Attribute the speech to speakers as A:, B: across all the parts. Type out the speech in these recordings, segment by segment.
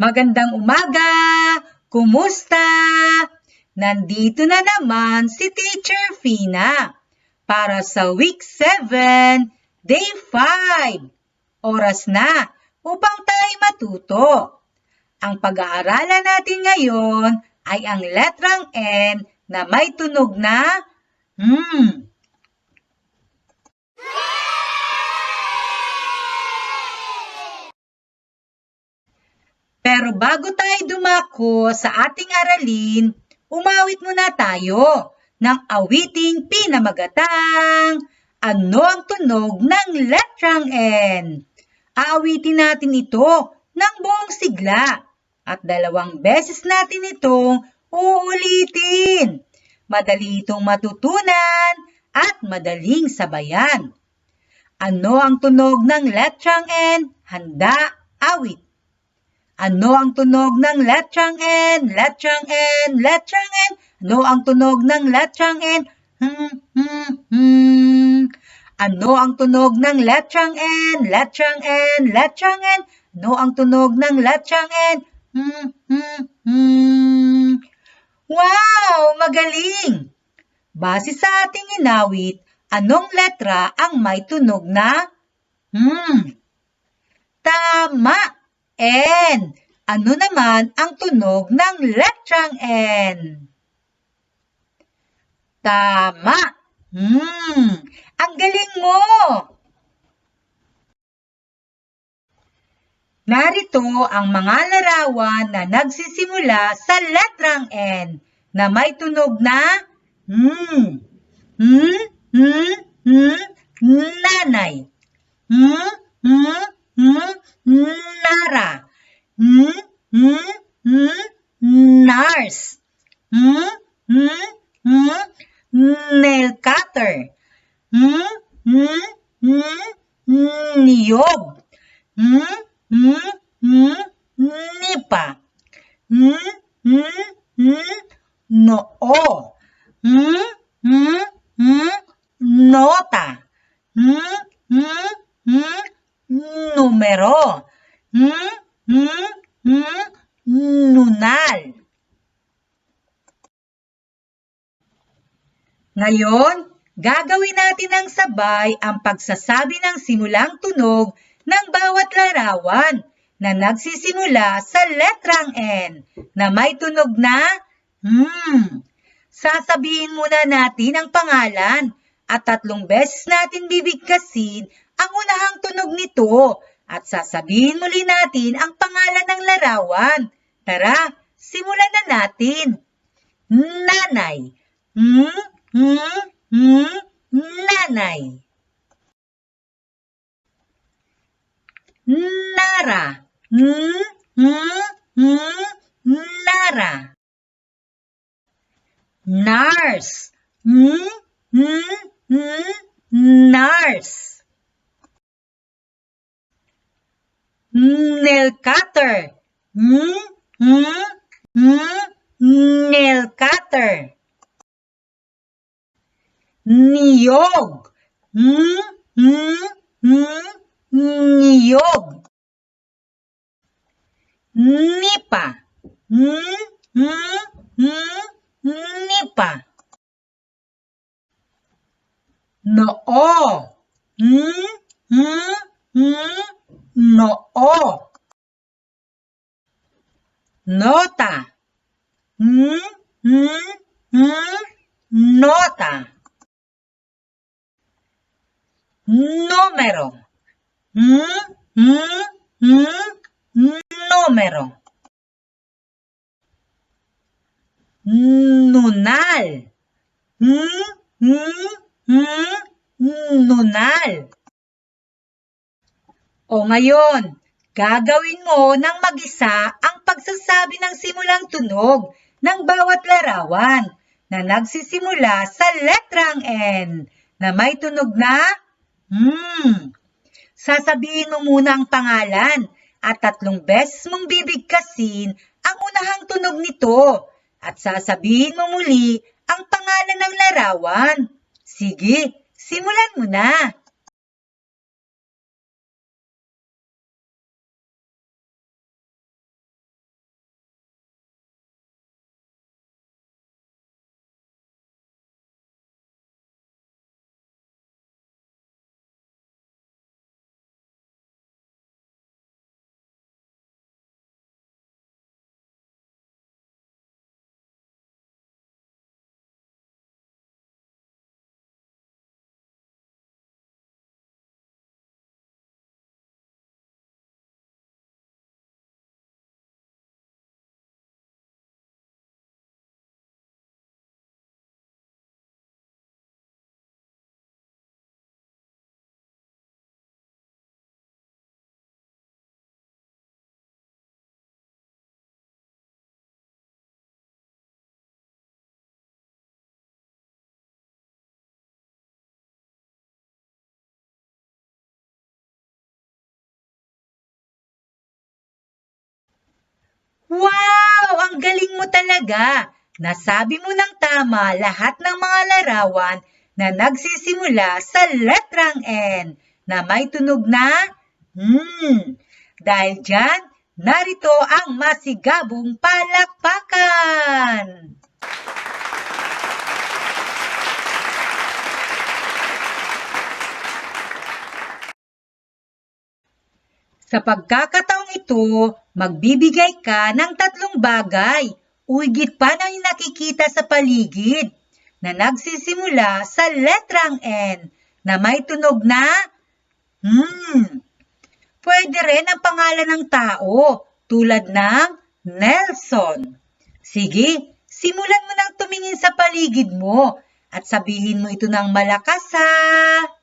A: Magandang umaga! Kumusta? Nandito na naman si Teacher Fina para sa week 7, day 5. Oras na upang tayo matuto. Ang pag-aaralan natin ngayon ay ang letrang N na may tunog na hmm. Bago tayo dumako sa ating aralin, umawit muna tayo ng awiting pinamagatang Ano ang tunog ng letrang N? Aawitin natin ito ng buong sigla at dalawang beses natin itong uulitin. Madali itong matutunan at madaling sabayan. Ano ang tunog ng letrang N? Handa, awit. Ano ang tunog ng letrang N? Letrang N, letrang N. Ano ang tunog ng letrang N? Hmm, hmm, hmm. Ano ang tunog ng letrang N? Letrang N, letrang N. Ano ang tunog ng letrang N? Hmm, hmm, hmm. Wow! Magaling! Base sa ating inawit, anong letra ang may tunog na? Hmm. Tama! N. Ano naman ang tunog ng letrang N? Tama! Hmm. Ang galing mo! Narito ang mga larawan na nagsisimula sa letrang N na may tunog na hmm, hmm, hmm, hmm, nanay, hmm, hmm, nara, hmm, nail cutter, niyog, nipa, noo, nota, hmm, numero, hmm, hmm, hmm, nunal. Ngayon, gagawin natin ng sabay ang pagsasabi ng simulang tunog ng bawat larawan na nagsisimula sa letrang N na may tunog na hmm. Sasabihin muna natin ang pangalan at tatlong beses natin bibigkasin ang unahang tunog nito at sasabihin muli natin ang pangalan ng larawan. Tara, simulan na natin. Nanay. Hmm, hmm, hmm, nanay. Nara. Hmm, hmm, hmm, nara. Nurse. Hmm, hmm, hmm, nurse. Nail cutter. Hmm, hmm, hmm, nail cutter. Niyog. Hmm, hmm, hmm, niyog. Nipa. Hmm, hmm, hmm, nipa. Noo. Hmm, hmm, hmm, noo. Nota. Hmm, hmm, hmm, nota. Número. Hmm, hmm, hmm, número. Nunal. Hmm, hmm, hmm, nunal. O ngayon, gagawin mo ng mag-isa ang pagsasabi ng simulang tunog ng bawat larawan na nagsisimula sa letrang N na may tunog na Hmm. Sasabihin mo muna ang pangalan at tatlong beses mong bibigkasin ang unahang tunog nito at sasabihin mo muli ang pangalan ng larawan. Sige, simulan mo na. Wow! Ang galing mo talaga! Nasabi mo ng tama lahat ng mga larawan na nagsisimula sa letrang N na may tunog na hmm. Dahil dyan, narito ang masigabong palakpakan! Sa pagkakataong ito, magbibigay ka ng tatlong bagay o higit pa na nakikita sa paligid na nagsisimula sa letrang N na may tunog na hmm. Pwede rin ang pangalan ng tao tulad ng Nelson. Sige, simulan mo nang tumingin sa paligid mo at sabihin mo ito ng malakas ha.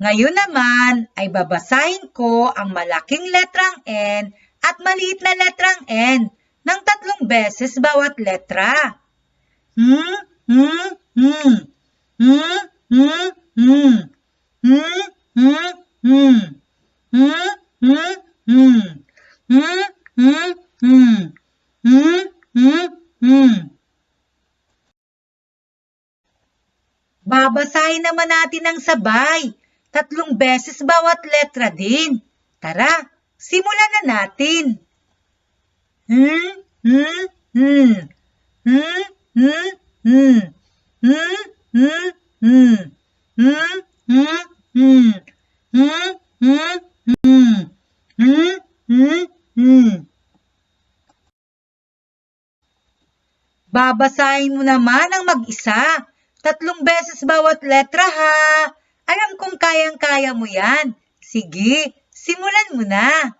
A: Ngayon naman ay babasahin ko ang malaking letrang N at maliit na letrang N ng tatlong beses bawat letra. Hmm, hmm, hmm. Hmm, hmm, hmm. Hmm, hmm, hmm. Hmm, hmm, hmm. Hmm, hmm, hmm. Hmm, hmm, hmm. Babasahin naman natin ng sabay. Tatlong beses bawat letra din. Tara, simulan na natin. Hmm, hmm, hmm. Hmm, hmm, hmm. Hmm, hmm, hmm. Hmm, hmm, hmm. Hmm, hmm, hmm. Hmm, hmm, hmm. Babasahin mo naman ang mag-isa. Tatlong beses bawat letra ha. Alam kong kayang-kaya mo yan. Sige, simulan mo na.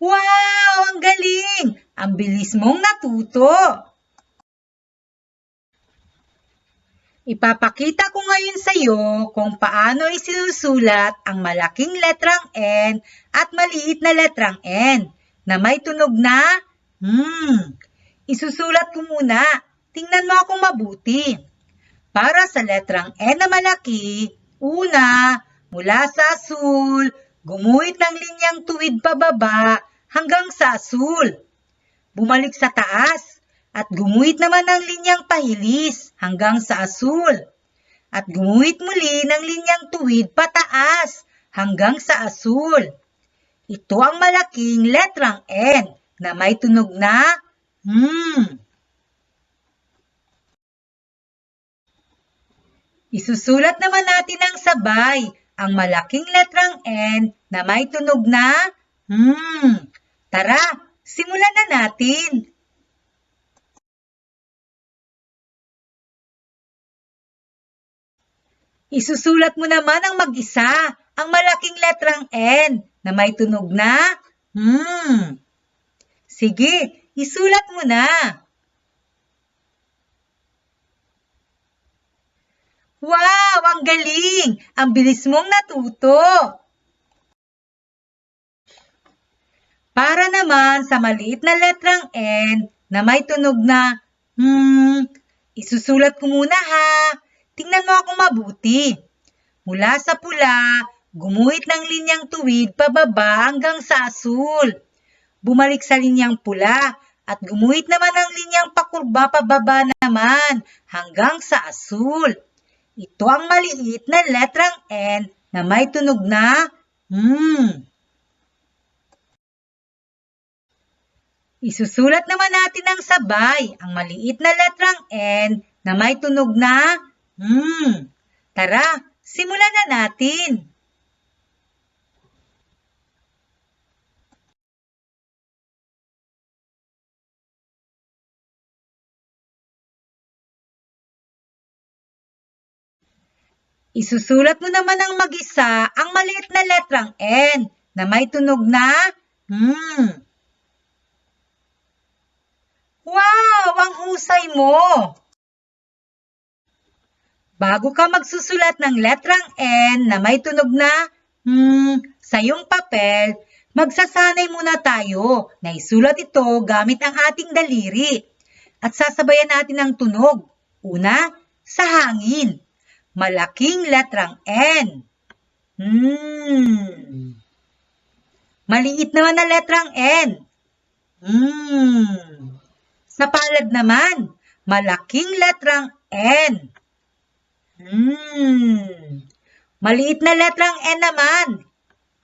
A: Wow! Ang galing! Ang bilis mong natuto! Ipapakita ko ngayon sa iyo kung paano isinusulat ang malaking letrang N at maliit na letrang N na may tunog na hmm. Isusulat ko muna. Tingnan mo akong mabuti. Para sa letrang N na malaki, una, mula sa asul, gumuhit ng linyang tuwid pababa hanggang sa asul. Bumalik sa taas at gumuhit naman ng linyang pahilis hanggang sa asul. At gumuhit muli ng linyang tuwid pataas hanggang sa asul. Ito ang malaking letrang N na may tunog na hmm. Isusulat naman natin ng sabay ang malaking letrang N na may tunog na hmm. Tara, simulan na natin. Isusulat mo naman ang mag-isa, ang malaking letrang N na may tunog na hmm. Sige, isulat mo na. Wow, ang galing! Ang bilis mong natuto! Para naman sa maliit na letrang N na may tunog na hmm, isusulat ko muna ha. Tingnan mo ako mabuti. Mula sa pula, gumuhit ng linyang tuwid pababa hanggang sa asul. Bumalik sa linyang pula at gumuhit naman ng linyang pakurba pababa naman hanggang sa asul. Ito ang maliit na letrang N na may tunog na hmm. Isusulat naman natin ng sabay ang maliit na letrang N na may tunog na Hmm, tara, simulan na natin. Isusulat mo naman ng mag-isa ang maliit na letrang N na may tunog na hmm. Wow! Ang husay mo! Bago ka magsusulat ng letrang N na may tunog na hmm sa iyong papel, magsasanay muna tayo na isulat ito gamit ang ating daliri at sasabayan natin ang tunog. Una, sa hangin. Malaking letrang N. Hmm. Maliit naman na letrang N. Hmm. Sa palad naman, malaking letrang N. Hmm. Maliit na letrang N naman.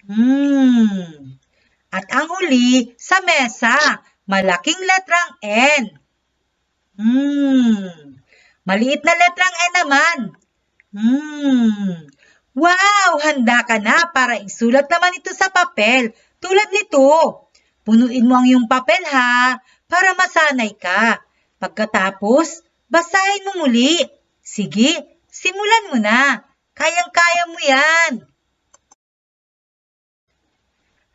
A: Hmm. At ang huli, sa mesa, malaking letrang N. Hmm. Maliit na letrang N naman. Hmm. Wow! Handa ka na para isulat naman ito sa papel. Tulad nito. Punuin mo ang iyong papel ha, para masanay ka. Pagkatapos, basahin mo muli. Sige, simulan mo na. Kayang-kaya mo yan.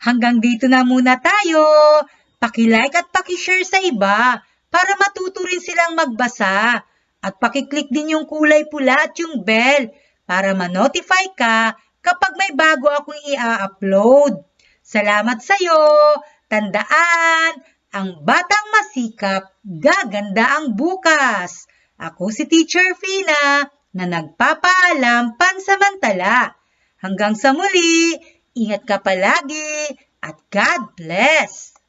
A: Hanggang dito na muna tayo. Pakilike at pakishare sa iba para matuto rin silang magbasa. At pakiclick din yung kulay pula at yung bell para ma-notify ka kapag may bago akong i-upload. Salamat sa'yo! Tandaan, ang batang masikap, gaganda ang bukas. Ako si Teacher Fina na nagpapaalam pansamantala. Hanggang sa muli, ingat ka palagi at God bless!